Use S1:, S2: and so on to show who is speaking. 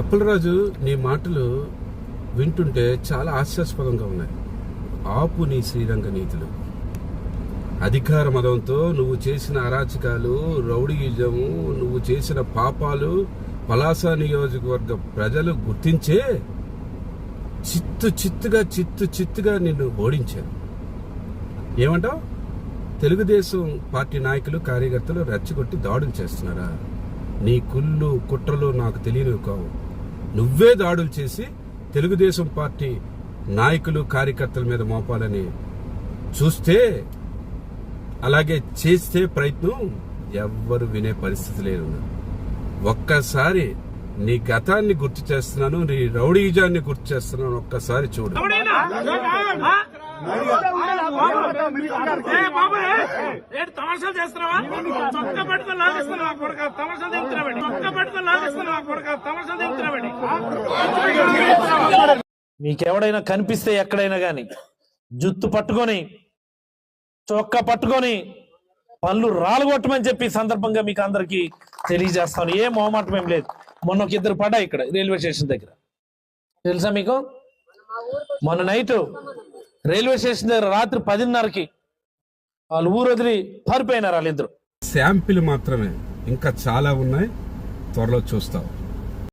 S1: అప్పలరాజు నీ మాటలు వింటుంటే చాలా హాస్యాస్పదంగా ఉన్నాయి. ఆపు నీ శ్రీరంగ నీతులు. అధికార మదంతో నువ్వు చేసిన అరాచకాలు రౌడీయుజము నువ్వు చేసిన పాపాలు పలాస నియోజకవర్గ ప్రజలు గుర్తించే చిత్తు చిత్తుగా చిత్తు చిత్తుగా నిన్ను ఓడించారు. ఏమంటావు? తెలుగుదేశం పార్టీ నాయకులు కార్యకర్తలు రెచ్చగొట్టి దాడులు చేస్తున్నారా? నీ కుళ్ళు కుట్రలు నాకు తెలియనివి కావు. నువ్వే దాడులు చేసి తెలుగుదేశం పార్టీ నాయకులు కార్యకర్తల మీద మోపాలని చూస్తే అలాగే చేస్తే ప్రయత్నం ఎవ్వరు వినే పరిస్థితి లేదు. ఒక్కసారి నీ గతాన్ని గుర్తు చేస్తున్నాను నీ రౌడీజాన్ని గుర్తు చేస్తున్నాను ఒక్కసారి చూడు.
S2: తమాషాలు చేస్తున్నావా? చొక్క పట్టుకొని లాగేస్తున్నావా కొడుక
S3: మీకెవడైనా కనిపిస్తే ఎక్కడైనా గాని జుత్తు పట్టుకొని చొక్కా పట్టుకొని పళ్ళు రాలగొట్టమని చెప్పి సందర్భంగా మీకు అందరికి తెలియజేస్తాను. ఏ మొహమాటం ఏం లేదు. మొన్న ఒక ఇద్దరు పడ్డా ఇక్కడ రైల్వే స్టేషన్ దగ్గర. తెలుసా మీకు? మొన్న నైట్ రైల్వే స్టేషన్ దగ్గర రాత్రి పదిన్నరకి వాళ్ళు ఊరు వదిలి పారిపోయినారు వాళ్ళిద్దరు.
S1: శాంపిల్ మాత్రమే. ఇంకా చాలా ఉన్నాయి. త్వరలో చూస్తాం.